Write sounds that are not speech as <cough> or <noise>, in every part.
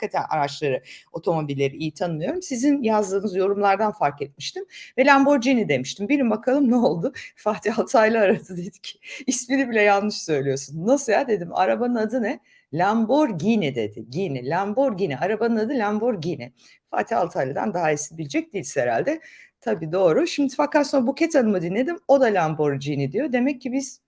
hakikaten araçları, otomobilleri iyi tanımıyorum. Sizin yazdığınız yorumlardan fark etmiştim ve Lamborghini demiştim. Bilin bakalım ne oldu? <laughs> Fatih Altaylı aradı dedi ki ismini bile yanlış söylüyorsun. Nasıl ya dedim arabanın adı ne? Lamborghini dedi. Gini, Lamborghini. Arabanın adı Lamborghini. Fatih Altaylı'dan daha iyisi bilecek değiliz herhalde. Tabii doğru. Şimdi fakat sonra Buket Hanım'ı dinledim. O da Lamborghini diyor. Demek ki biz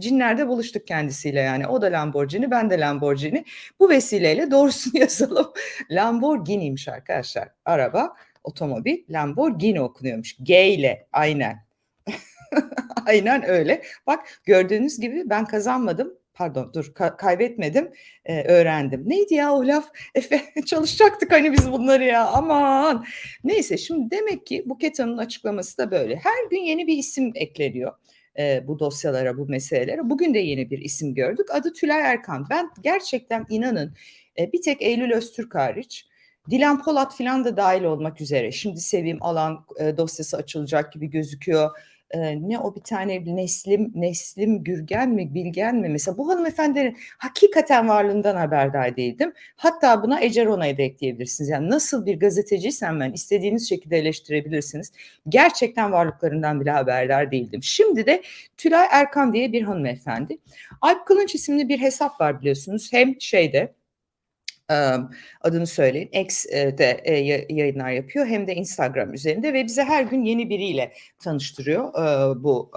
cinlerde buluştuk kendisiyle yani. O da Lamborghini, ben de Lamborghini. Bu vesileyle doğrusunu <laughs> yazalım. Lamborghini'ymiş arkadaşlar. Araba, otomobil Lamborghini okunuyormuş. G ile aynen. <laughs> aynen öyle. Bak gördüğünüz gibi ben kazanmadım pardon dur ka- kaybetmedim e, öğrendim. Neydi ya o laf? <laughs> Efe çalışacaktık hani biz bunları ya aman. Neyse şimdi demek ki Buket Hanım'ın açıklaması da böyle. Her gün yeni bir isim ekleniyor e, bu dosyalara, bu meselelere. Bugün de yeni bir isim gördük. Adı Tülay Erkan. Ben gerçekten inanın e, bir tek Eylül Öztürk hariç Dilan Polat filan da dahil olmak üzere. Şimdi Sevim Alan e, dosyası açılacak gibi gözüküyor ne o bir tane Neslim Neslim Gürgen mi Bilgen mi mesela bu hanımefendinin hakikaten varlığından haberdar değildim. Hatta buna Ece Rona'yı da ekleyebilirsiniz. Yani nasıl bir gazeteciysem ben istediğiniz şekilde eleştirebilirsiniz. Gerçekten varlıklarından bile haberdar değildim. Şimdi de Tülay Erkan diye bir hanımefendi. Alp Kılınç isimli bir hesap var biliyorsunuz. Hem şeyde adını söyleyin. X'de yayınlar yapıyor hem de Instagram üzerinde ve bize her gün yeni biriyle tanıştırıyor bu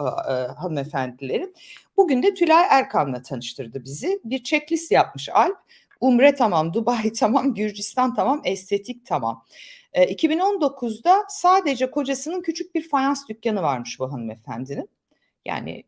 hanımefendileri. Bugün de Tülay Erkan'la tanıştırdı bizi. Bir checklist yapmış Alp. Umre tamam, Dubai <laughs> tamam, Gürcistan tamam, estetik tamam. 2019'da sadece kocasının küçük bir fayans dükkanı varmış bu hanımefendinin. Yani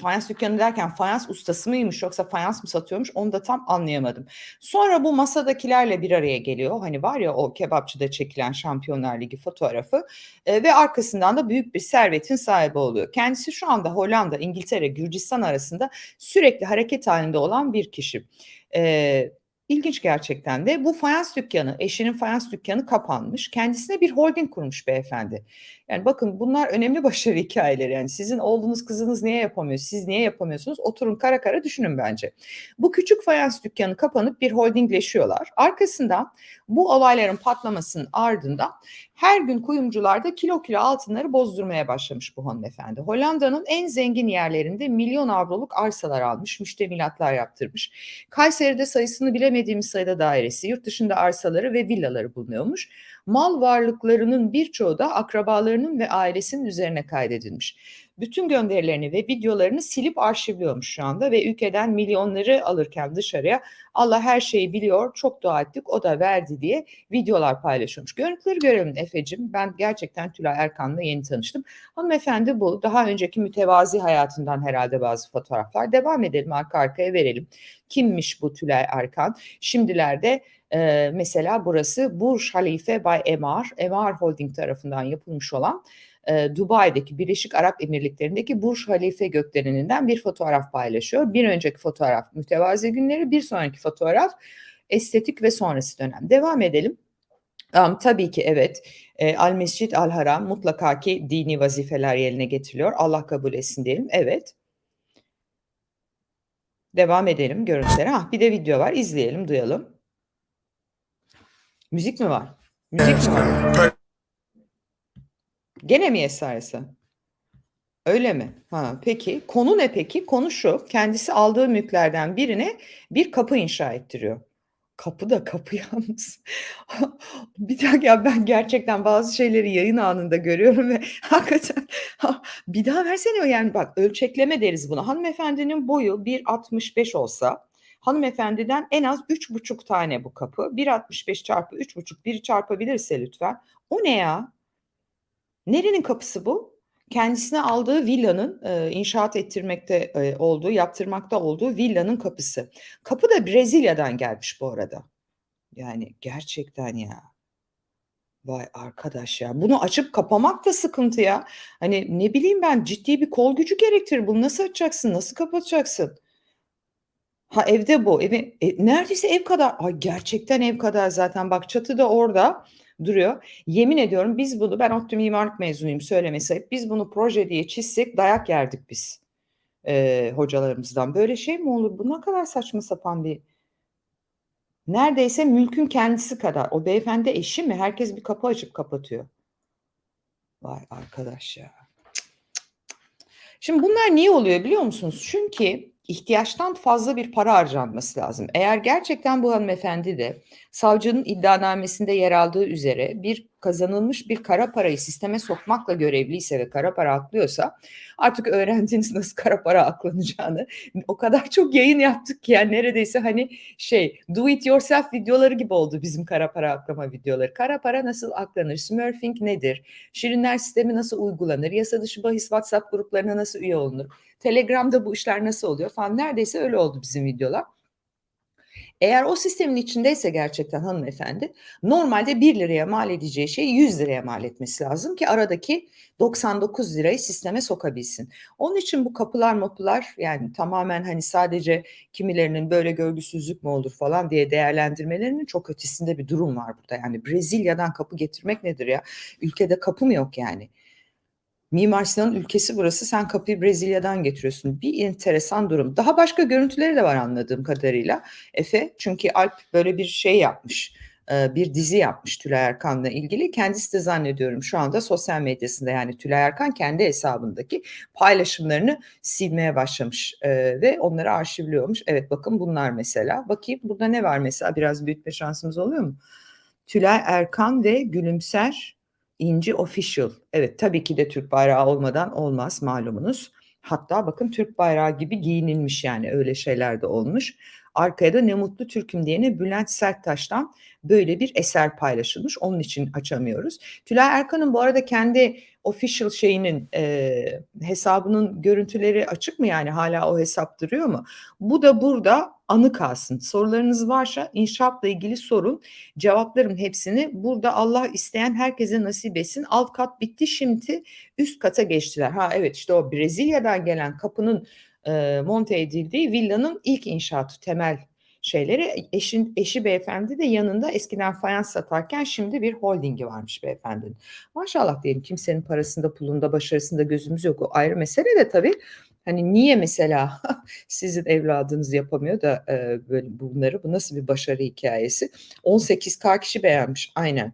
fayans dükkanı derken fayans ustası mıymış yoksa fayans mı satıyormuş onu da tam anlayamadım. Sonra bu masadakilerle bir araya geliyor. Hani var ya o kebapçıda çekilen Şampiyonlar Ligi fotoğrafı e, ve arkasından da büyük bir servetin sahibi oluyor. Kendisi şu anda Hollanda, İngiltere, Gürcistan arasında sürekli hareket halinde olan bir kişi. E, İlginç gerçekten de bu fayans dükkanı, eşinin fayans dükkanı kapanmış. Kendisine bir holding kurmuş beyefendi. Yani bakın bunlar önemli <laughs> başarı hikayeleri. Yani sizin oğlunuz kızınız niye yapamıyor, siz niye yapamıyorsunuz? Oturun kara kara düşünün bence. Bu küçük fayans dükkanı kapanıp bir holdingleşiyorlar. Arkasından bu olayların patlamasının ardından her gün kuyumcularda kilo kilo altınları bozdurmaya başlamış bu hanımefendi. Hollanda'nın en zengin yerlerinde milyon avroluk arsalar almış, müştemilatlar yaptırmış. Kayseri'de sayısını bilemediğimiz sayıda dairesi, yurt dışında arsaları ve villaları bulunuyormuş mal varlıklarının birçoğu da akrabalarının ve ailesinin üzerine kaydedilmiş. Bütün gönderilerini ve videolarını silip arşivliyormuş şu anda ve ülkeden milyonları alırken dışarıya Allah her şeyi biliyor, çok dua ettik, o da verdi diye videolar paylaşıyormuş. Görüntüleri görelim Efe'cim. Ben gerçekten Tülay Erkan'la yeni tanıştım. Hanımefendi bu. Daha önceki mütevazi hayatından herhalde bazı fotoğraflar. Devam edelim arka arkaya verelim. Kimmiş bu Tülay Erkan? Şimdilerde mesela burası Burj Halife by Emar, Emar Holding tarafından yapılmış olan Dubai'deki Birleşik Arap Emirlikleri'ndeki Burj Halife gökdeleninden bir fotoğraf paylaşıyor. Bir önceki fotoğraf mütevazi günleri, bir sonraki fotoğraf estetik ve sonrası dönem. Devam edelim. Um, tabii ki evet. E, Al Mescid Al Haram mutlaka ki dini vazifeler yerine getiriliyor. Allah kabul etsin diyelim. Evet. Devam edelim görüntülere. Ah bir de video var. İzleyelim, duyalım. Müzik mi var? Müzik mi var? Gene mi esaresi? Öyle mi? Ha, peki. Konu ne peki? Konu şu. Kendisi aldığı mülklerden birine bir kapı inşa ettiriyor. Kapı da kapı <laughs> yalnız. bir dakika ya ben gerçekten bazı şeyleri yayın anında görüyorum ve <laughs> hakikaten bir daha versene yani bak ölçekleme deriz buna. Hanımefendinin boyu 1.65 olsa hanımefendiden en az 3,5 tane bu kapı. 1.65 çarpı 3,5 biri çarpabilirse lütfen. O ne ya? Nerenin kapısı bu? Kendisine aldığı villanın e, inşaat ettirmekte e, olduğu, yaptırmakta olduğu villanın kapısı. Kapı da Brezilya'dan gelmiş bu arada. Yani gerçekten ya. Vay arkadaş ya. Bunu açıp kapamak da sıkıntı ya. Hani ne bileyim ben ciddi bir kol gücü gerektirir. Bunu nasıl açacaksın? Nasıl kapatacaksın? Ha evde bu. Evi, e, neredeyse ev kadar. Ay gerçekten ev kadar zaten. Bak çatı da orada duruyor. Yemin ediyorum biz bunu ben ODTÜ mimarlık mezunuyum söylemesi ayıp. Biz bunu proje diye çizsek dayak yerdik biz e, hocalarımızdan. Böyle şey mi olur? Bu ne kadar saçma sapan bir Neredeyse mülkün kendisi kadar. O beyefendi eşi mi? Herkes bir kapı açıp kapatıyor. Vay arkadaş ya. Şimdi bunlar niye oluyor biliyor musunuz? Çünkü ihtiyaçtan fazla bir para harcanması lazım. Eğer gerçekten bu hanımefendi de savcının iddianamesinde yer aldığı üzere bir kazanılmış bir kara parayı sisteme sokmakla görevliyse ve kara para aklıyorsa artık öğrendiniz nasıl kara para aklanacağını. O kadar çok yayın yaptık ki yani neredeyse hani şey do it yourself videoları gibi oldu bizim kara para aklama videoları. Kara para nasıl aklanır? Smurfing nedir? Şirinler sistemi nasıl uygulanır? Yasa dışı bahis WhatsApp gruplarına nasıl üye olunur? Telegram'da bu işler nasıl oluyor falan neredeyse öyle oldu bizim videolar. Eğer o sistemin içindeyse gerçekten hanımefendi normalde 1 liraya mal edeceği şeyi 100 liraya mal etmesi lazım ki aradaki 99 lirayı sisteme sokabilsin. Onun için bu kapılar mapılar yani tamamen hani sadece kimilerinin böyle görgüsüzlük mü olur falan diye değerlendirmelerinin çok ötesinde bir durum var burada. Yani Brezilya'dan kapı getirmek nedir ya? Ülkede kapı mı yok yani? Mimar Sinan'ın ülkesi burası. Sen kapıyı Brezilya'dan getiriyorsun. Bir enteresan durum. Daha başka görüntüleri de var anladığım kadarıyla. Efe çünkü Alp böyle bir şey yapmış. e, Bir dizi yapmış Tülay Erkan'la ilgili. Kendisi de zannediyorum şu anda sosyal medyasında yani Tülay Erkan kendi hesabındaki paylaşımlarını silmeye başlamış e, ve onları arşivliyormuş. Evet bakın bunlar mesela. Bakayım burada ne var mesela biraz büyütme şansımız oluyor mu? Tülay Erkan ve Gülümser İnci Official. Evet tabii ki de Türk bayrağı olmadan olmaz malumunuz. Hatta bakın Türk bayrağı gibi giyinilmiş yani öyle şeyler de olmuş. Arkaya da ne mutlu Türk'üm diyene Bülent Serttaş'tan böyle bir eser paylaşılmış. Onun için açamıyoruz. Tülay Erkan'ın bu arada kendi official şeyinin e, hesabının görüntüleri açık mı yani hala o hesap duruyor mu? Bu da burada anı kalsın. Sorularınız varsa inşaatla ilgili sorun. Cevaplarım hepsini burada Allah isteyen herkese nasip etsin. Alt kat bitti şimdi üst kata geçtiler. Ha evet işte o Brezilya'dan gelen kapının e, monte edildiği villanın ilk inşaatı temel şeyleri. Eşin eşi beyefendi de yanında eskiden fayans satarken şimdi bir holdingi varmış beyefendinin. Maşallah diyelim kimsenin parasında pulunda başarısında gözümüz yok. O ayrı mesele de tabii hani niye mesela <laughs> sizin evladınız yapamıyor da e, böyle bunları bu nasıl bir başarı hikayesi? 18k kişi beğenmiş aynen